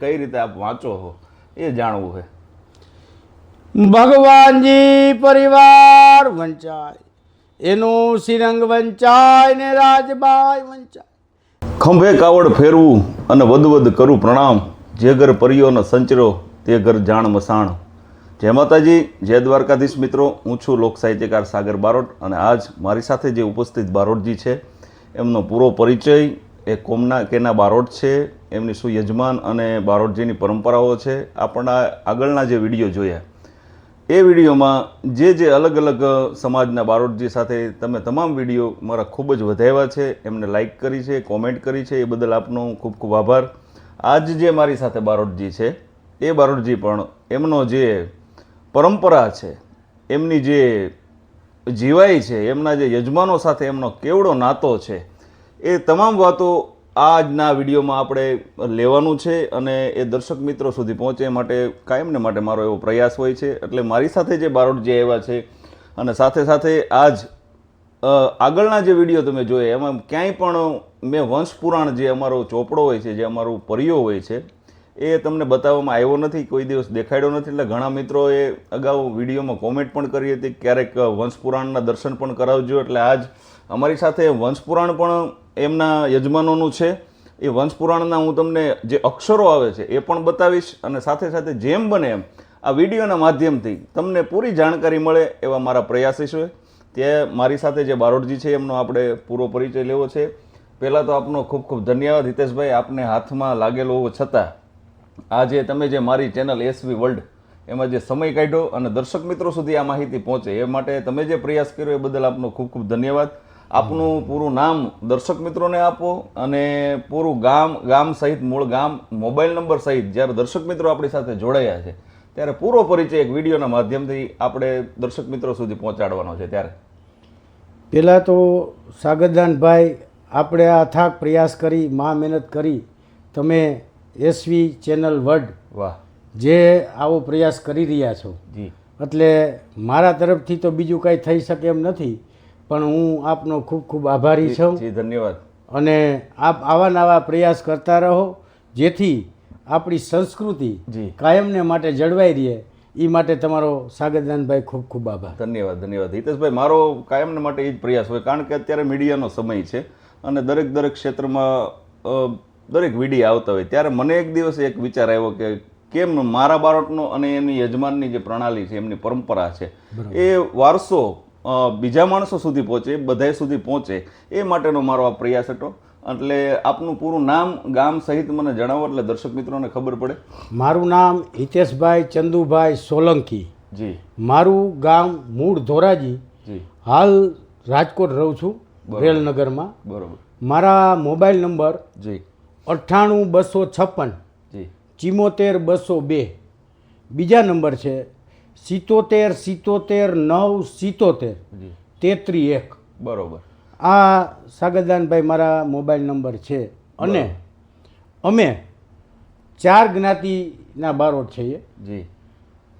કઈ રીતે આપ વાંચો છો એ જાણવું છે ભગવાનજી પરિવાર વંચાય એનું શ્રીરંગ વંચાય ને રાજબાઈ વંચાય. ખંભે કાવડ ફેરવું અને વદવદ કરું પ્રણામ જે ઘર પરિયોનો સંચરો તે ઘર જાણ મસાણ. જય માતાજી જય દ્વારકાધીશ મિત્રો હું છું લોક સાહિત્યકાર સાગર બારોટ અને આજ મારી સાથે જે ઉપસ્થિત બારોટજી છે એમનો પૂરો પરિચય એ કોમના કેના બારોટ છે એમની શું યજમાન અને બારોટજીની પરંપરાઓ છે આપણા આગળના જે વીડિયો જોયા, એ વિડીયોમાં જે જે અલગ અલગ સમાજના બારોટજી સાથે તમે તમામ વીડિયો મારા ખૂબ જ વધાવ્યા છે, એમને લાઇક કરી છે, કોમેન્ટ કરી છે, એ બદલ આપનો ખૂબ ખૂબ આભાર. આજ જે મારી સાથે બારોટજી છે, એ બારોટજી પણ એમનો જે પરંપરા છે, એમની જે જીવાઈ છે, એમના જે યજમાનો સાથે એમનો કેવડો નાતો છે, એ તમામ વાતો આજના વિડીયોમાં આપણે લેવાનું છે અને એ દર્શક મિત્રો સુધી પહોંચે એ માટે કાયમને માટે મારો એવો પ્રયાસ હોય છે. એટલે મારી સાથે જે બારોટજી આવ્યા છે અને સાથે સાથે આજ આગળના જે વીડિયો તમે જોયા, એમાં ક્યાંય પણ મેં વંશપુરાણ જે અમારો ચોપડો હોય છે, જે અમારો પરિયો હોય છે, એ તમને બતાવવામાં આવ્યો નથી, કોઈ દિવસ દેખાડ્યો નથી. એટલે ઘણા મિત્રોએ અગાઉ વિડીયોમાં કોમેન્ટ પણ કરી હતી ક્યારેક વંશપુરાણના દર્શન પણ કરાવજો. એટલે આજ અમારી સાથે વંશપુરાણ પણ એમના યજમાનોનું છે, એ વંશપુરાણના હું તમને જે અક્ષરો આવે છે એ પણ બતાવીશ અને સાથે સાથે જેમ બને એમ આ વિડીયોના માધ્યમથી તમને પૂરી જાણકારી મળે એવા મારા પ્રયાસો છે. તે મારી સાથે જે બારોટજી છે, એમનો આપણે પૂરો પરિચય લેવો છે. પહેલાં તો આપનો ખૂબ ખૂબ ધન્યવાદ. હિતેશભાઈ, આપને હાથમાં લાગેલો હોવો છતાં આજે તમે જે મારી ચેનલ એસવી વર્લ્ડ એમાં જે સમય કાઢ્યો અને દર્શક મિત્રો સુધી આ માહિતી પહોંચે એ માટે તમે જે પ્રયાસ કર્યો એ બદલ આપનો ખૂબ ખૂબ ધન્યવાદ. આપનું પૂરું નામ દર્શક મિત્રોને આપો અને પૂરું ગામ ગામ સહિત મૂળ ગામ મોબાઈલ નંબર સહિત જ્યારે દર્શક મિત્રો આપણી સાથે જોડાયા છે ત્યારે પૂરો પરિચય એક વિડીયોના માધ્યમથી આપણે દર્શક મિત્રો સુધી પહોંચાડવાનો છે. ત્યારે પહેલાં તો સાગરદાનભાઈ આપણે આ થાક પ્રયાસ કરી મા મહેનત કરી તમે એસવી ચેનલ વર્ડ વાહ. જે આવો પ્રયાસ કરી રહ્યા છો. જી. એટલે મારા તરફથી તો બીજું કાંઈ થઈ શકે એમ નથી. પણ હું આપનો ખૂબ ખૂબ આભારી છું. ધન્યવાદ. અને આપ આવા નવા પ્રયાસ કરતા રહો જેથી આપણી સંસ્કૃતિ જી. કાયમને માટે જળવાઈ રહે. એ માટે તમારો સાગરદાનભાઈ ખૂબ ખૂબ આભાર. ધન્યવાદ ધન્યવાદ. હિતેશભાઈ મારો કાયમને માટે એ જ પ્રયાસ હોય કારણ કે અત્યારે મીડિયાનો સમય છે અને દરેક દરેક ક્ષેત્રમાં દરેક વીડિયો આવતા હોય. ત્યારે મને એક દિવસ એક વિચાર આવ્યો કે કેમ મારા બાળકનો અને એની યજમાનની જે પ્રણાલી છે એમની પરંપરા છે એ વારસો બીજા માણસો સુધી પહોંચે બધાય સુધી પહોંચે એ માટેનો મારો આ પ્રયાસ હતો. એટલે આપનું પૂરું નામ ગામ સહિત મને જણાવો એટલે દર્શક મિત્રોને ખબર પડે. મારું નામ હિતેશભાઈ ચંદુભાઈ સોલંકી. જી. મારું ગામ મૂળ ધોરાજી. જી. હાલ રાજકોટ રહું છું રેલનગરમાં. બરોબર. મારા મોબાઈલ નંબર જી. અઠ્ઠાણું બસો છપ્પન. જી. ચિમોતેર બસો બે. બીજા નંબર છે સિત્તોતેર સિત્તોતેર નવ સિત્તોતેર તેત્રી એક. બરોબર. આ સાગરદાનભાઈ મારા મોબાઈલ નંબર છે. અને અમે ચાર જ્ઞાતિના બારોટ છીએ. જી.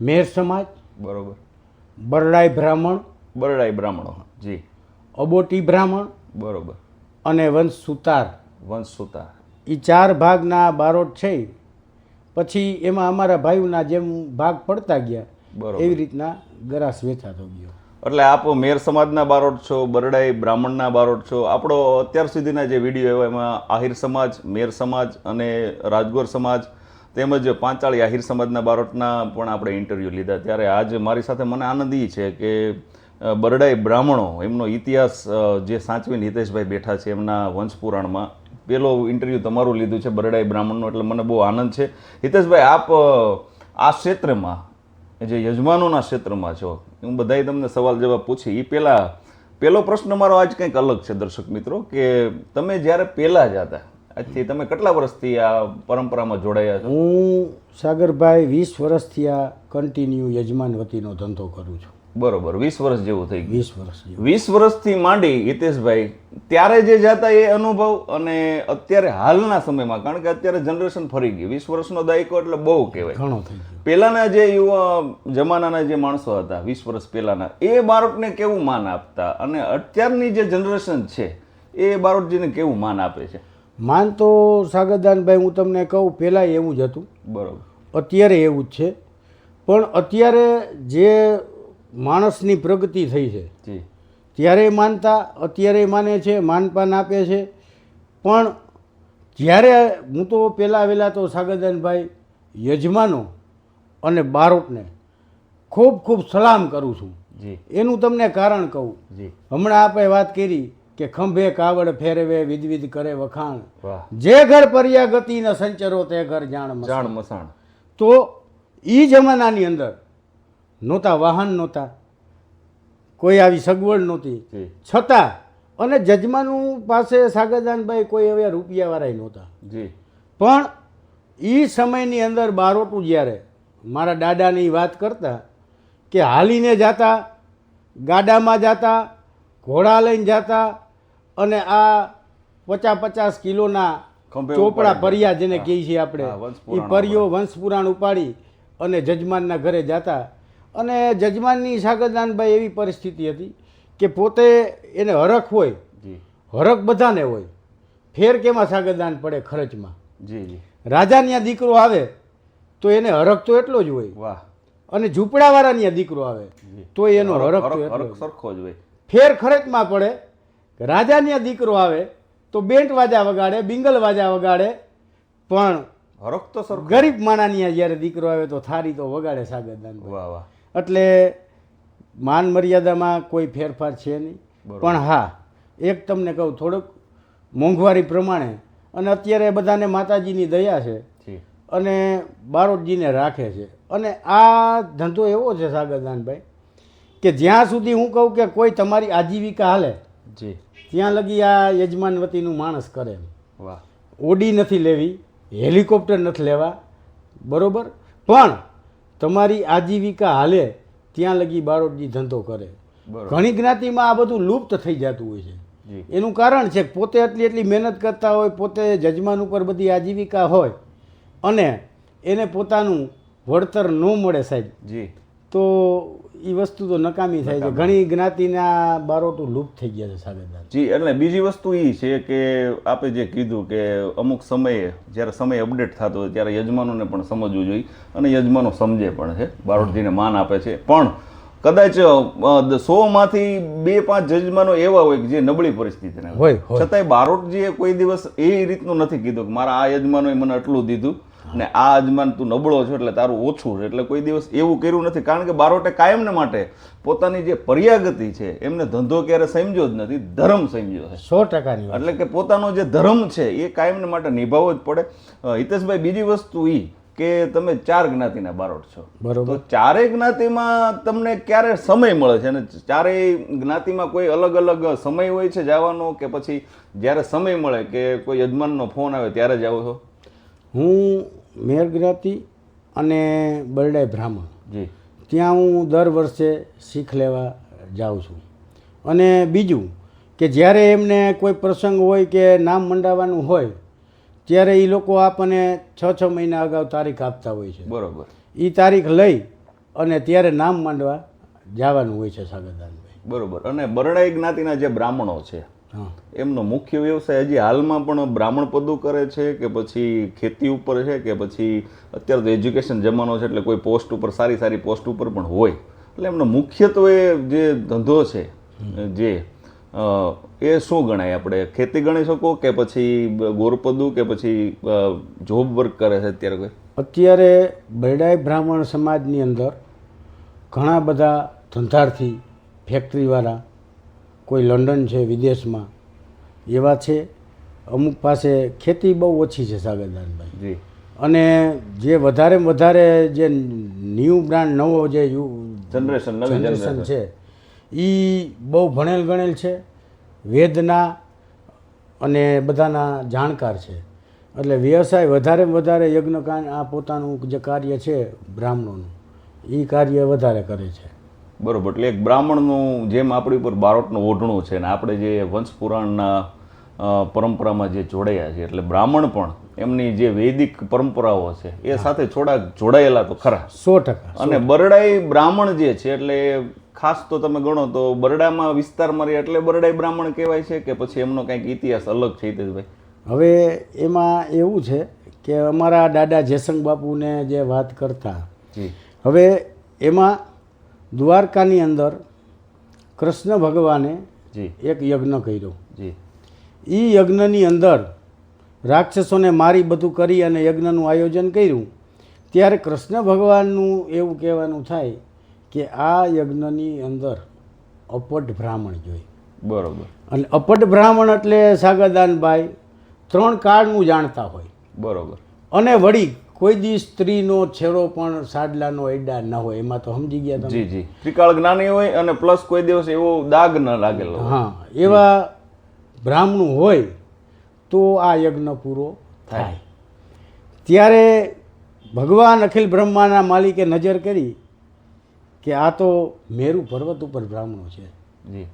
મેર સમાજ બરોબર. બરડાઈ બ્રાહ્મણ બરડાઈ બ્રાહ્મણો જી. અબોટી બ્રાહ્મણ બરોબર. અને વંશ સુતાર. વંશ સુતાર. એ ચાર ભાગના બારોટ છે. પછી એમાં અમારા ભાઈઓના જેમ ભાગ પડતા ગયા. એવી રીતના ગરાસ વેચાતો ગયો. એટલે આપ મેર સમાજના બારોટ છો બરડાઈ બ્રાહ્મણના બારોટ છો. આપણો અત્યાર સુધીના જે વીડિયો એવા એમાં આહિર સમાજ મેર સમાજ અને રાજગોર સમાજ તેમજ પાંચાળી આહિર સમાજના બારોટના પણ આપણે ઇન્ટરવ્યૂ લીધા. ત્યારે આજ મારી સાથે મને આનંદ એ છે કે બરડાઈ બ્રાહ્મણો એમનો ઇતિહાસ જે સાચવીને હિતેશભાઈ બેઠા છે એમના વંશપુરાણમાં. પેલો ઇન્ટરવ્યૂ તમારું લીધું છે બરડાઈ બ્રાહ્મણનો એટલે મને બહુ આનંદ છે. હિતેશભાઈ આપ આ ક્ષેત્રમાં જે યજમાનોના ક્ષેત્રમાં છો, હું બધાય તમને સવાલ જવાબ પૂછી. એ પહેલાં પહેલો પ્રશ્ન મારો આજ કંઈક અલગ છે દર્શક મિત્રો, કે તમે જ્યારે પહેલાં જ હતા, આજથી તમે કેટલા વર્ષથી આ પરંપરામાં જોડાયા છો? હું સાગરભાઈ વીસ વર્ષથી આ કન્ટિન્યુ યજમાન વતીનો ધંધો કરું છું. બરોબર વીસ વર્ષ જેવું થઈ ગયું. વીસ વર્ષ વીસ વર્ષથી માંડી હિતેશભાઈ ત્યારે જે જતા એ અનુભવ અને અત્યારે હાલના સમયમાં કારણ કે અત્યારે જનરેશન ફરી ગઈ વીસ વર્ષનો દાયકો એટલે બહુ કહેવાય. ઘણો થઈ પહેલાના જે યુવા જમાનાના જે માણસો હતા વીસ વર્ષ પહેલાના એ બાળકને કેવું માન આપતા? અને અત્યારની જે જનરેશન છે એ બાળકજીને કેવું માન આપે છે? માન તો સાગરદાનભાઈ હું તમને કહું પહેલાં એવું જ હતું. બરાબર. અત્યારે એવું જ છે. પણ અત્યારે જે માણસની પ્રગતિ થઈ છે. ત્યારે માનતા અત્યારે માને છે માનપાન આપે છે. પણ જ્યારે હું તો પહેલાં વહેલા તો સાગરદાનભાઈ યજમાનો અને બારોટને ખૂબ ખૂબ સલામ કરું છું. એનું તમને કારણ કહું. હમણાં આપણે વાત કરી કે ખંભે કાવડ ફેરવે વિધવિધ કરે વખાણ. જે ઘર પર્યા ગતિ સંચરો તે ઘર જાણ. જાણ મસાણ. તો એ જમાનાની અંદર નહોતા વાહન નહોતા. કોઈ આવી સગવડ નહોતી. છતાં અને જજમાનું પાસે સાગરદાનભાઈ કોઈ હવે રૂપિયાવાળા નહોતા. પણ એ સમયની અંદર બારોટું જ્યારે મારા દાદાની વાત કરતા કે હાલીને જાતા ગાડામાં જાતા ઘોડા લઈને જાતા અને આ પચાસ પચાસ કિલોના ચોપડા પરિયા જેને કહીએ છીએ આપણે એ પરિયો પર્યો વંશપુરાણ ઉપાડી અને જજમાનના ઘરે જાતા. અને જજમાનની સાગરદાનભાઈ એવી પરિસ્થિતિ હતી કે પોતે એને હરખ હોય જી. હરખ બધાને હોય ફેર કેમાં સાગરદાન પડે ખર્ચમાં? જી જી. રાજા ત્યાં દીકરો આવે તો એને હરખ તો એટલો જ હોય. વાહ. અને ઝૂંપડાવાળા ત્યાં દીકરો આવે તો એનો હરખ તો એટલો સરખો જ હોય. ફેર ખર્ચમાં પડે રાજાની દીકરો આવે તો બેન્ટ વાજા વગાડે બિંગલ વાજા વગાડે પણ હરખ તો સર ગરીબ માણાની જ્યારે દીકરો આવે તો થારી તો વગાડે સાગરદાન વાહ વાહ. એટલે માન મર્યાદામાં કોઈ ફેરફાર છે નહીં. પણ હા એક તમને કહું થોડુંક મોંઘવારી પ્રમાણે અને અત્યારે બધાને માતાજીની દયા છે અને બારોટજીને રાખે છે. અને આ ધંધો એવો છે સાગરદાનભાઈ કે જ્યાં સુધી હું કહું કે કોઈ તમારી આજીવિકા હાલે જી. ત્યાં લગી આ યજમાનવતીનું માણસ કરે. વાહ. ઓડી નથી લેવી હેલિકોપ્ટર નથી લેવા બરોબર? પણ તમારી આજીવિકા હાલે ત્યાં લગી બારોટજી ધંધો કરે. ઘણી જ્ઞાતિમાં આ બધું લુપ્ત થઈ જતું હોય છે. એનું કારણ છે પોતે એટલી એટલી મહેનત કરતા હોય પોતે જજમાન ઉપર બધી આજીવિકા હોય અને એને પોતાનું વળતર ન મળે સાહેબ. જી. તો એ વસ્તુ તો નકામી થાય છે. ઘણી જ્ઞાતિના બારોટું લુપ્ત થઈ ગયા છે સાગરદાન જી એટલે બીજી વસ્તુ એ છે કે આપે જે કીધું કે અમુક સમયે જ્યારે સમય અપડેટ થતો હોય ત્યારે યજમાનોને પણ સમજવું જોઈએ અને યજમાનો સમજે પણ છે. બારોટજીને માન આપે છે. પણ કદાચ સોમાંથી બે પાંચ જજમાનો એવા હોય કે જે નબળી પરિસ્થિતિના હોય. છતાંય બારોટજીએ કોઈ દિવસ એ રીતનું નથી કીધું કે મારા આ યજમાનોએ મને આટલું દીધું. ને આ અજમાન તું નબળો છો એટલે તારું ઓછું છે. એટલે કોઈ દિવસ એવું કર્યું નથી. કારણ કે બારોટે કાયમને માટે પોતાની જે પર્યાગતિ છે એમને ધંધો ક્યારે સમજ્યો જ નથી ધર્મ સમજ્યો છે. સો ટકાની એટલે કે પોતાનો જે ધર્મ છે એ કાયમને માટે નિભાવવો જ પડે. હિતેશભાઈ બીજી વસ્તુ એ કે તમે ચાર જ્ઞાતિના બારોટ છો. બરોબર. તો ચારેય જ્ઞાતિમાં તમને ક્યારે સમય મળે છે? અને ચારેય જ્ઞાતિમાં કોઈ અલગ અલગ સમય હોય છે જવાનો કે પછી જ્યારે સમય મળે કે કોઈ યજમાનનો ફોન આવે ત્યારે જ આવો છો? હું મેર જ્ઞાતિ અને બરડાઈ બ્રાહ્મણ. જી. ત્યાં હું દર વર્ષે શીખ લેવા જાઉં છું. અને બીજું કે જ્યારે એમને કોઈ પ્રસંગ હોય કે નામ મંડાવવાનું હોય ત્યારે એ લોકો આપણને છ છ મહિના અગાઉ તારીખ આપતા હોય છે. બરોબર. એ તારીખ લઈ અને ત્યારે નામ માંડવા જવાનું હોય છે સાગરદાનભાઈ. બરોબર. અને બરડાઈ જ્ઞાતિના જે બ્રાહ્મણો છે એમનો મુખ્ય વ્યવસાય હજી હાલમાં પણ બ્રાહ્મણ પદું કરે છે કે પછી ખેતી ઉપર છે કે પછી અત્યારે તો એજ્યુકેશન જમાનો છે એટલે કોઈ પોસ્ટ ઉપર, સારી સારી પોસ્ટ ઉપર પણ હોય. એટલે એમનો મુખ્યત્વે જે ધંધો છે, જે એ શું ગણાય આપણે? ખેતી ગણી શકો કે પછી ગોરપદું કે પછી જોબ વર્ક કરે છે અત્યારે કોઈ? અત્યારે બરડાઈ બ્રાહ્મણ સમાજની અંદર ઘણા બધા ધંધાર્થી, ફેક્ટરીવાળા કોઈ લંડન છે વિદેશમાં. એવા છે. અમુક પાસે ખેતી બહુ ઓછી છે સાગરદાનભાઈ. જી. અને જે વધારેમાં વધારે જે ન્યૂ બ્રાન્ડ નવો જે જનરેશન જનરેશન જનરેશન. છે એ બહુ ભણેલ ગણેલ છે. વેદના અને બધાના જાણકાર છે. એટલે વ્યવસાય વધારેમાં વધારે યજ્ઞકાંડ આ પોતાનું જે કાર્ય છે બ્રાહ્મણોનું એ કાર્ય વધારે કરે છે. બરોબર. એટલે એક બ્રાહ્મણનું જેમ આપણી ઉપર બારોટનું ઓઢણું છે ને આપણે જે વંશપુરાણના પરંપરામાં જે જોડાયા છે એટલે બ્રાહ્મણ પણ એમની જે વૈદિક પરંપરાઓ છે એ સાથે થોડા જોડાયેલા તો ખરા. સો ટકા અને બરડાઈ બ્રાહ્મણ જે છે એટલે ખાસ તો તમે ગણો તો બરડામાં વિસ્તારમાં રહે એટલે બરડાઈ બ્રાહ્મણ કહેવાય છે કે પછી એમનો કંઈક ઇતિહાસ અલગ છે હિતેશભાઈ હવે એમાં એવું છે કે અમારા દાદા જયસંગ બાપુને જે વાત કરતા હવે એમાં દ્વારકાની અંદર કૃષ્ણ ભગવાને એક યજ્ઞ કર્યો. જી. એ યજ્ઞની અંદર રાક્ષસોને મારી બધું કરી અને યજ્ઞનું આયોજન કર્યું. ત્યારે કૃષ્ણ ભગવાનનું એવું કહેવાનું થાય કે આ યજ્ઞની અંદર અપટ બ્રાહ્મણ જોઈ. બરોબર. અને અપટ બ્રાહ્મણ એટલે સાગરદાનભાઈ ત્રણ કાળનું જાણતા હોય. બરોબર. અને વળી કોઈ દી સ્ત્રીનો છેડો પણ સાડલાનો એડા ન હોય એમાં તો સમજી ગયા તમે. જી જી. ત્રિકાળ જ્ઞાની હોય અને પ્લસ કોઈ દિવસ એવો દાગ ન લાગેલો હા એવા બ્રાહ્મણું હોય તો આ યજ્ઞ પૂરો થાય. ત્યારે ભગવાન અખિલ બ્રહ્માના માલિકે નજર કરી કે આ તો મેરુ પર્વત ઉપર બ્રાહ્મણો છે. જી.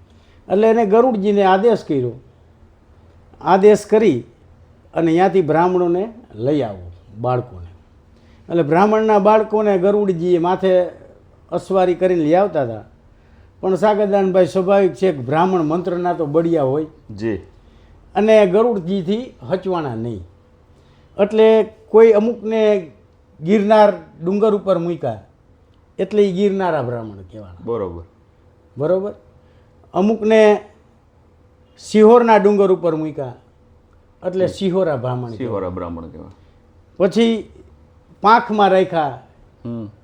એટલે એને ગરુડજીને આદેશ કર્યો. આદેશ કરી અને ત્યાંથી બ્રાહ્મણોને લઈ આવો બાળકોને. એટલે બ્રાહ્મણના બાળકોને ગરુડજીએ માથે અસવારી કરીને લઈ આવતા હતા. પણ સાગરદાનભાઈ સ્વાભાવિક છે કે બ્રાહ્મણ મંત્રના તો બળિયા હોય. જી. અને ગરુડજીથી હચવાના નહીં. એટલે કોઈ અમુકને ગિરનાર ડુંગર ઉપર મૂક્યા. એટલે એ ગિરનારા બ્રાહ્મણ કહેવાના. બરોબર. બરોબર? અમુકને સિહોરના ડુંગર ઉપર મૂક્યા. એટલે સિહોરા બ્રાહ્મણ સિહોરા બ્રાહ્મણ કહેવાય પછી પાંખમાં રાખ્યા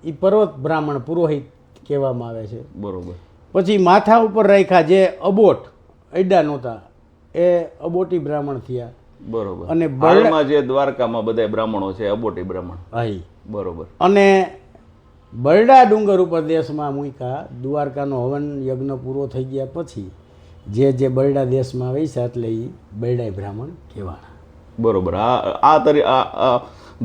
એ પર્વત બ્રાહ્મણ પુરોહિત કહેવામાં આવે છે. બરોબર. પછી માથા ઉપર રાખ્યા જે અબોટ અડ્ડા નહોતા એ અબોટી બ્રાહ્મણ થયા. બરોબર. અને બળમાં જે દ્વારકામાં બધા બ્રાહ્મણો છે અબોટી બ્રાહ્મણ. હા બરોબર. અને બરડા ડુંગર ઉપર દેશમાં મૂક્યા દ્વારકાનો હવન યજ્ઞ પૂરો થઈ ગયા પછી જે જે બરડા દેશમાં વૈસા એટલે એ બરડાઈ બ્રાહ્મણ કહેવાના. બરોબર. આ આ તરી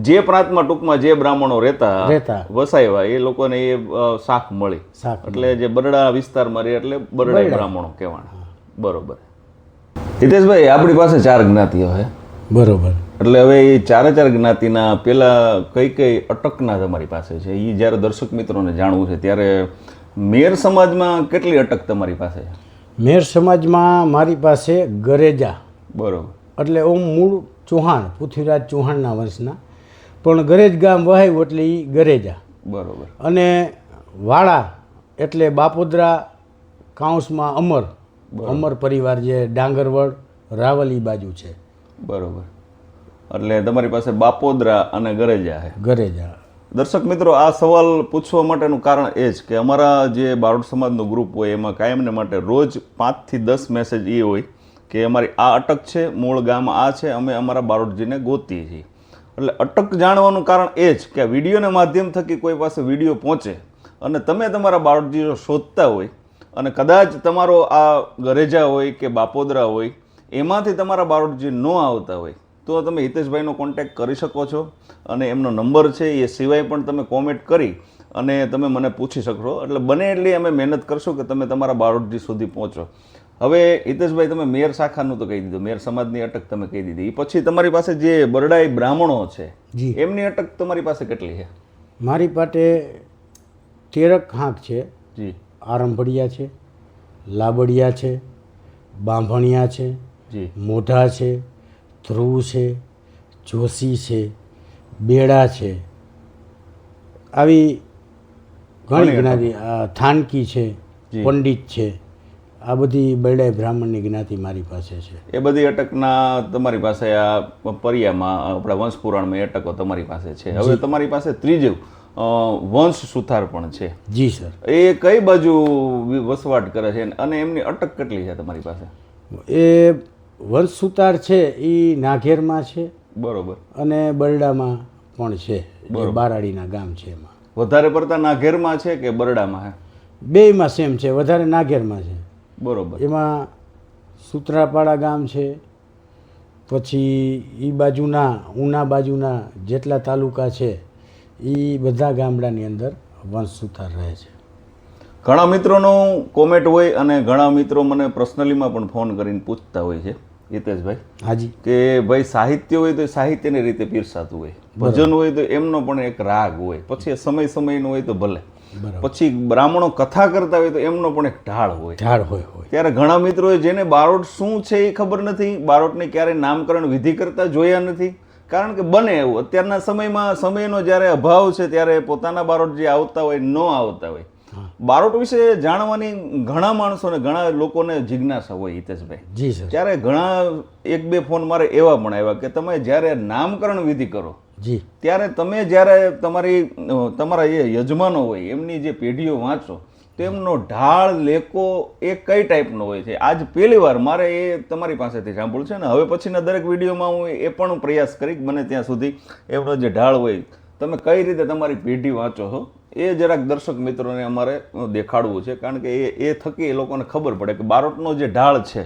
જે પ્રાંતમાં ટૂંકમાં જે બ્રાહ્મણો રહેતા. વસાવ્યા એ લોકોને એ શાખ મળી. એટલે જે બરડા વિસ્તારમાં રહે એટલે બરડા બ્રાહ્મણો કહેવાના. બરોબર. હિતેશભાઈ આપણી પાસે ચાર જ્ઞાતિઓ છે બરોબર. એટલે હવે એ ચારે ચાર જ્ઞાતિના પેલા કઈ કઈ અટકના તમારી પાસે છે? એ જ્યારે દર્શક મિત્રોને જાણવું છે ત્યારે મેર સમાજમાં કેટલી અટક તમારી પાસે છે? મેર સમાજમાં મારી પાસે ગરેજા. બરોબર. એટલે હું મૂળ ચૌહાણ પૃથ્વીરાજ ચૌહાણના વંશના. પણ ગરેજ ગામ વહાવ્યું એટલે એ ગરેજા. બરોબર. અને વાળા એટલે બાપોદરા કાઉન્સમાં અમર. અમર પરિવાર જે ડાંગરવડ રાવલી બાજુ છે. બરોબર. એટલે તમારી પાસે બાપોદરા અને ગરેજા છે. ગરેજા. દર્શક મિત્રો આ સવાલ પૂછવા માટેનું કારણ એ જ કે અમારા જે બારોટ સમાજનું ગ્રુપ હોય એમાં કાયમને માટે રોજ પાંચથી દસ મેસેજ એ હોય કે અમારી આ અટક છે મૂળ ગામ આ છે અમે અમારા બારોટજીને ગોતીએ છીએ. એટલે અટક જાણવાનું કારણ એ જ કે વિડીયોના માધ્યમ થકી કોઈ પાસે વીડિયો પહોંચે અને તમે તમારા બારોટજીઓ શોધતા હોય અને કદાચ તમારો આ ગરેજા હોય કે બાપોદરા હોય, એમાંથી તમારા બાળજી ન આવતા હોય, તો તમે હિતેશભાઈનો કોન્ટેક્ટ કરી શકો છો અને એમનો નંબર છે એ સિવાય પણ તમે કોમેન્ટ કરી અને તમે મને પૂછી શકશો. એટલે બને એટલી અમે મહેનત કરશું કે તમે તમારા બાળજી સુધી પહોંચો. હવે હિતેશભાઈ તમે મેર શાખાનું તો કહી દીધું મેર સમાજની અટક તમે કહી દીધી. પછી તમારી પાસે જે બરડાઈ બ્રાહ્મણો છે જી. એમની અટક તમારી પાસે કેટલી છે? મારી પાસે તેરક હાંક છે જી. આરંભડિયા છે લાબડિયા છે બાંભણિયા છે જી. મોઢા છે ધ્રુવ છે જોશી છે બેડા છે. આવી ઘણી ઘણી જ્ઞાતિ થાનકી છે પંડિત છે. આ બધી બેડાય બ્રાહ્મણની જ્ઞાતિ મારી પાસે છે. એ બધી અટકના તમારી પાસે આ પરિયામાં આપણા વંશ પુરાણમાં અટકો તમારી પાસે છે. હવે તમારી પાસે ત્રીજું વંશ સુથાર પણ છે. જી સર. એ કઈ બાજુ વસવાટ કરે છે? અને એમની અટક કેટલી છે તમારી પાસે? એ વંશ સુથાર છે એ નાઘેરમાં છે. બરોબર. અને બરડામાં પણ છે. બારાડીના ગામ છે એમાં. વધારે પડતા નાઘેરમાં છે કે બરડામાં બેયમાં સેમ છે વધારે નાઘેરમાં છે. બરોબર. એમાં સુત્રાપાડા ગામ છે પછી એ બાજુના ઉના બાજુના જેટલા તાલુકા છે એ બધા ગામડાની અંદર વંશ સુથાર રહે છે. ઘણા મિત્રોનો કોમેન્ટ હોય અને ઘણા મિત્રો મને પર્સનલીમાં પણ ફોન કરીને પૂછતા હોય છે હિતેશભાઈ. હાજી. કે ભાઈ સાહિત્ય હોય તો એ સાહિત્યની રીતે પીરસાતું હોય ભજન હોય તો એમનો પણ એક રાગ હોય પછી સમય સમયનો હોય તો ભલે. પછી બ્રાહ્મણો કથા કરતા હોય તો એમનો પણ એક ઢાળ હોય. ઢાળ હોય હોય. ત્યારે ઘણા મિત્રો જેને બારોટ શું છે એ ખબર નથી બારોટને ક્યારેય નામકરણ વિધિ કરતા જોયા નથી. કારણ કે બને એવું અત્યારના સમયમાં સમયનો જ્યારે અભાવ છે ત્યારે પોતાના બારોટ જે આવતા હોય ન આવતા હોય. બારોટ વિશે જાણવાની ઘણા માણસોને ઘણા લોકોને જિજ્ઞાસા હોય હિતેશભાઈ. જી સર. ત્યારે ઘણા એક બે ફોન મારે એવા પણ આવ્યા કે તમે જ્યારે નામકરણ વિધિ કરો જી ત્યારે તમે જ્યારે તમારી તમારા એ યજમાનો હોય, એમની જે પેઢીઓ વાંચો, તો એમનો ઢાળ, લેકો એ કઈ ટાઈપનો હોય છે આજ પહેલી વાર મારે એ તમારી પાસેથી સાંભળ્યું છે ને હવે પછીના દરેક વિડીયોમાં હું એ પણ પ્રયાસ કરી બને ત્યાં સુધી એમનો જે ઢાળ હોય, તમે કઈ રીતે તમારી પેઢી વાંચો છો એ જરાક દર્શક મિત્રોને અમારે દેખાડવું છે, કારણ કે એ એ થકી એ લોકોને ખબર પડે કે બારોટનો જે ઢાળ છે.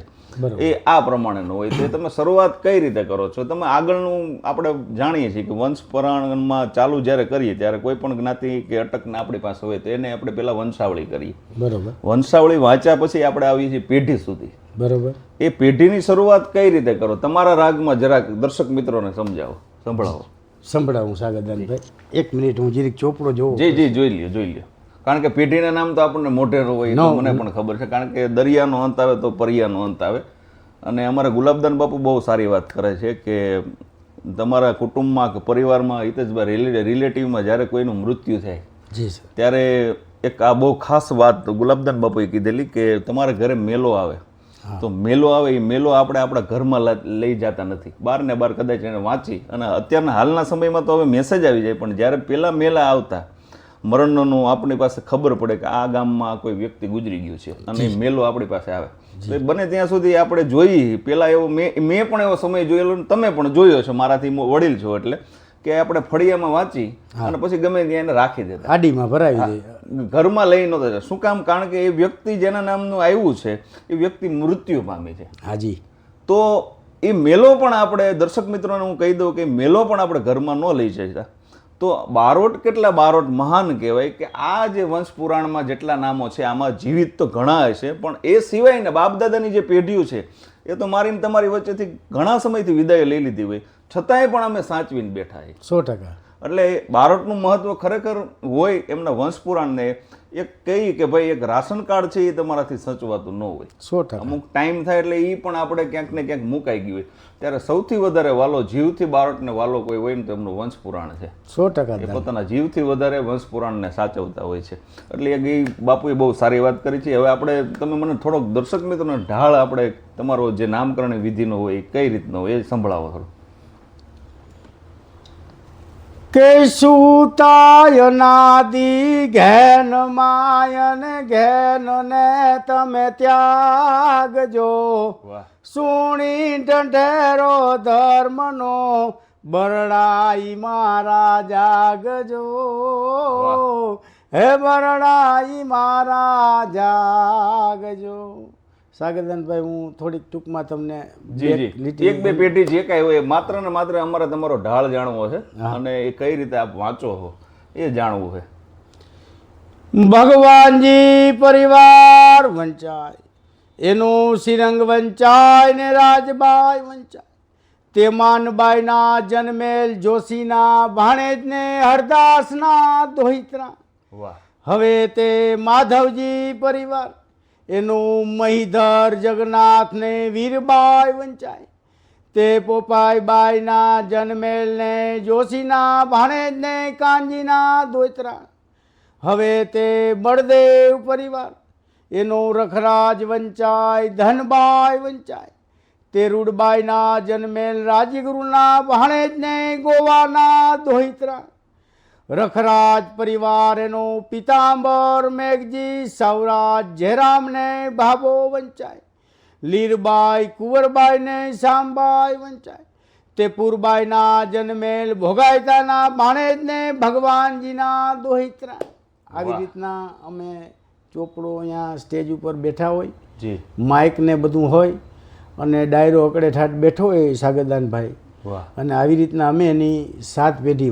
એ આ પ્રમાણેનો હોય તો તમે શરૂઆત કઈ રીતે કરો છો? તમે આગળનું આપણે જાણીએ છીએ કે વંશ પુરાણમાં ચાલુ જ્યારે કરીએ ત્યારે કોઈ પણ જ્ઞાતિ કે અટકને આપણી પાસે હોય તો એને આપણે પહેલાં વંશાવળી કરીએ. બરાબર. વંશાવળી વાંચ્યા પછી આપણે આવીએ છીએ પેઢી સુધી. બરાબર. એ પેઢીની શરૂઆત કઈ રીતે કરો? તમારા રાગમાં જરાક દર્શક મિત્રોને સમજાવો સંભળાવો. સંભળાવું સાગરદાનભાઈ. એક મિનિટ હું જીરીક ચોપડો જોઉં. જી જી જોઈ લ્યો જોઈ લ્યો. કારણ કે પેઢીના નામ તો આપણને મોઢેરો હોય તો મને પણ ખબર છે. કારણ કે દરિયાનો અંત આવે તો પરિયાનો અંત આવે. અને અમારા ગુલાબદાન બાપુ બહુ સારી વાત કરે છે કે તમારા કુટુંબમાં કે પરિવારમાં હિતેશભાઈ રિલે રિલેટિવમાં જ્યારે કોઈનું મૃત્યુ થાય જી ત્યારે એક આ બહુ ખાસ વાત ગુલાબદાન બાપુએ કીધેલી કે તમારા ઘરે મેલો આવે. તો મેલો આવે એ મેલો આપણે આપણા ઘરમાં લઈ જતા નથી. બાર ને બાર કદાચ એને વાંચી. અને અત્યારના હાલના સમયમાં તો હવે મેસેજ આવી જાય પણ જ્યારે પહેલાં મેલા આવતા મરણનું આપણી પાસે ખબર પડે કે આ ગામમાં કોઈ વ્યક્તિ ગુજરી ગયું છે અને મેલો આપણી પાસે આવે. તો બને ત્યાં સુધી આપણે જોઈએ પહેલાં એવો મેં મેં પણ એવો સમય જોયેલો ને તમે પણ જોયો છો મારાથી વડીલ છો એટલે કે આપણે ફળિયામાં વાંચી અને પછી ગમે ત્યાં એને રાખી દેતા. આડીમાં ભરાવી દે. ઘરમાં લઈ નહોતા. શું કામ? કારણ કે એ વ્યક્તિ જેના નામનું આવ્યું છે એ વ્યક્તિ મૃત્યુ પામી છે. હાજી તો એ મેલો પણ આપણે દર્શક મિત્રોને હું કહી દઉં કે મેલો પણ આપણે ઘરમાં ન લઈ જતા. તો બારોટ કેટલા બારોટ મહાન કહેવાય કે આ જે વંશ પુરાણમાં જેટલા નામો છે આમાં જીવિત તો ઘણા હશે પણ એ સિવાયને બાપદાદાની જે પેઢીઓ છે એ તો મારી તમારી વચ્ચેથી ઘણા સમયથી વિદાય લઈ લીધી હોય. છતાંય પણ અમે સાચવીને બેઠા છીએ. સો ટકા. એટલે બારોટનું મહત્વ ખરેખર હોય એમના વંશ પુરાણને એક કહી કે ભાઈ એક રાશન કાર્ડ છે એ તમારાથી સચવાતું ન હોય. સો અમુક ટાઈમ થાય એટલે એ પણ આપણે ક્યાંક ને ક્યાંક મુકાઈ ગયું હોય. ત્યારે સૌથી વધારે વાલો જીવથી બાળકને વાલો કોઈ હોય ને તો એમનું વંશ પુરાણ છે. સો ટકા એ પોતાના જીવથી વધારે વંશ પુરાણને સાચવતા હોય છે. એટલે એક એ બાપુએ બહુ સારી વાત કરી છે. હવે આપણે તમે મને થોડોક દર્શક મિત્રોને ઢાળ આપણે તમારો જે નામકરણ વિધિનો હોય એ કઈ રીતનો હોય એ સંભળાવો થોડું. કે સુતાય નાદી ઘેન માયન ઘેન ને તમે ત્યાગજો. સુણી ઢંઢેરો ધર્મનો બરડાઈ મારા જાગજો. હે બરડાઈ મારા જાગજો. સાગરદાનભાઈ હું થોડીક ટૂંકમાં તમને જી જી. એક બે પેઢી જે કાંઈ હોય માત્ર ને માત્ર અમારે તમારો ઢાળ જાણવો છે અને એ કઈ રીતે આપ વાંચો છો એ જાણવું છે. ભગવાનજી પરિવાર વંચાય એનું શ્રીરંગ વંચાય ને રાજબાઈ વંચાય. તે માનબાઈના જન્મેલ જોશીના ભાણેજને હરદાસના દોહિત્રા. વાહ. હવે તે માધવજી પરિવાર એનું મહીધર જગન્નાથને વીરબાઈ વંચાય. તે પોપાઈ બાઈના જન્મેલને, જોશીના ભાણેજને કાંજીના દોતરા હવે તે બળદેવ પરિવાર. એનો રખરાજ વંચાય, ધનબાઈ વંચાય. તે રૂડબાઈના જન્મેલ રાજગુરુના ભાણેજને ગોવાના દોહિત્રા રખરાજ પરિવાર એનો પિતાંબર મેઘજી સૌરાજ જયરામને ભાભો વંચાય. લીરબાઈ કુંવરબાઈને શામબાઈ વંચાય. તે પૂરબાઈના જન્મેલ ભોગાયતાના ભાણેજને ભગવાનજીના દોહિત્રા. આવી રીતના અમે ચોપડો અહીંયા સ્ટેજ ઉપર બેઠા હોય. જી. માઇક ને બધું હોય અને ડાયરો અકડે ઠાટ બેઠો હોય સાગરદાનભાઈ. અને આવી રીતના અમે એની સાત પેઢી